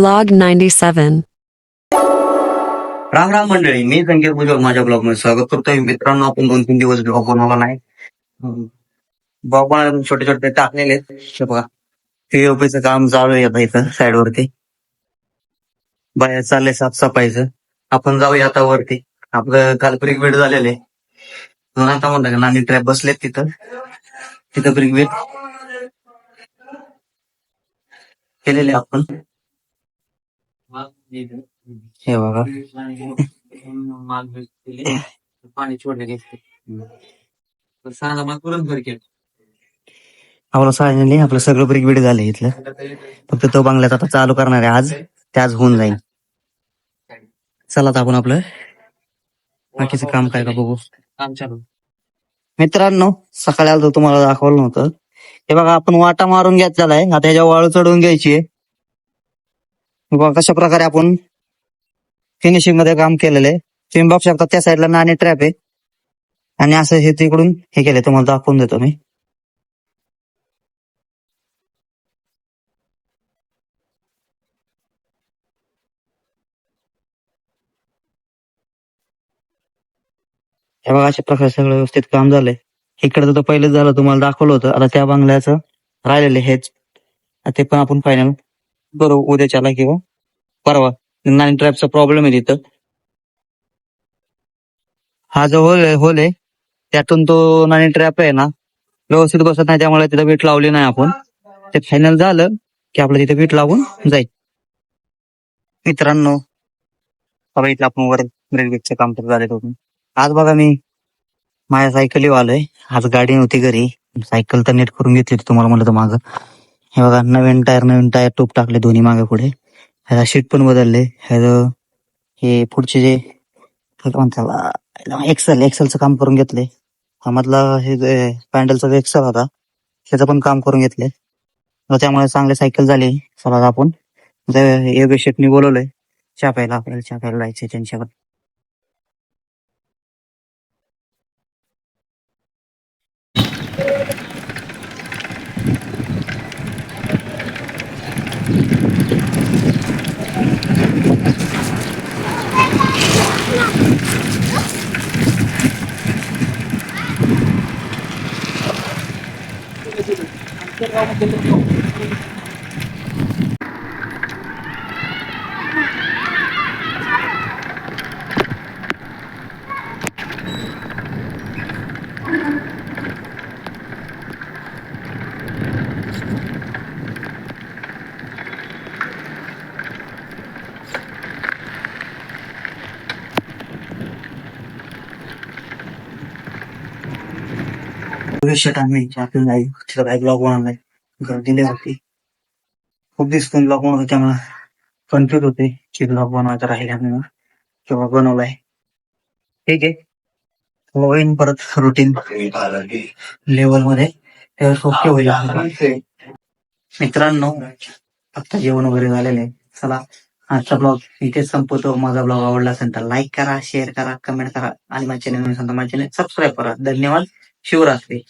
Vlog 97. Ram Ram मंडळी मी संकेत भुजबळ माझ्या ब्लॉगमध्ये स्वागत करतोय. मित्रांनो आपण दोन तीन दिवस ब्लॉग बनवला नाही. ब्लॉग बनवायला छोटे छोटे टाकलेले हे बघा पीओपीचं काम चालू आहे आता इथं साईड वरती. बाहेर चाललंय साफसफाईचं. आपण जाऊया आता वरती. आपलं काल ब्रिक झालेले. आता म्हणलं का नानी ट्रॅप बसलेत तिथं. तिथं ब्रिक केलेले आपण. हे बघा. पाणी सोडले मग केलं आपलं सायनली आपलं सगळं ब्रेक बीड झालं इथलं. फक्त तो बंगल्यात आता चालू करणार आहे आज. त्याच होऊन जाईल. चला आपण आपलं बाकीचं काम काय का बघू. काम चालू मित्रांनो सकाळी आलं तुम्हाला दाखवलं नव्हतं. हे बघा आपण वाटा मारून घेतलेला आहे आता ह्याच्या वाळू चढवून घ्यायची आहे. बघा कशा प्रकारे आपण फिनिशिंगमध्ये काम केलेलं आहे. तुम्ही बघू शकता त्या साईडला नाणे ट्रॅप आहे. आणि असं हे तिकडून हे केलंय तुम्हाला दाखवून देतो मी. हे बघा अशा प्रकारे सगळं व्यवस्थित काम झालंय. इकडचं तर पहिलेच झालं तुम्हाला दाखवलं होतं. आता त्या बंगल्याचं राहिलेलं हेच. ते पण आपण फायनल करू उद्याच्याला किंवा हो. परवा. नाईन ट्रॅपचा प्रॉब्लेम आहे तिथं. हा जो होल आहे होल आहे त्यातून तो नाईन ट्रॅप आहे ना व्यवस्थित बसत नाही त्यामुळे तिथं वीट लावली नाही आपण. ते फायनल झालं की आपलं तिथे वीट लावून जाईल. मित्रांनो बघा इथलं आपण वर ब्रेकचं काम तर झाले तुम्ही आज बघा मी माझ्या सायकली आलोय. आज गाडी नव्हती घरी. सायकल तर नीट करून घेतली होती तुम्हाला म्हणलं तर मागं. हे बघा नवीन टायर नवीन टायर टूप टाकले दोन्ही मागे पुढे. ह्याला शीट पण बदलले. ह्याचं हे पुढचे जे म्हणता एक्सेल एक्सेलचं काम करून घेतले. हा मधला हे जे पॅन्डलचा जो एक्सेल होता त्याचं पण काम करून घेतले. त्यामुळे चांगली सायकल झाली. चला आपण. योगेश शेटनी बोलवलंय. चहा प्यायला आपल्याला चहा प्यायला जायचंय त्यांच्याकडे. केंद्र केंद्र शर्ट आम्ही आई नाही तिला काय ब्लॉग बनवलाय गर्दी दिले खूप दिवस लॉकडाऊन होते त्यामुळे कन्फ्युज होते की ब्लॉग बनवायचा राहिला म्हणून किंवा बनवलाय. ठीक आहे. होईन परत रुटीन लेवलमध्ये सोपे होईल. मित्रांनो फक्त जेवण वगैरे झालेले चला आजचा ब्लॉग इथेच संपवतो. माझा ब्लॉग आवडला असेल तर लाईक करा शेअर करा कमेंट करा. आणि माझ्या चॅनल माझ्या चॅनल सबस्क्राईब करा. धन्यवाद. शिवरात्री.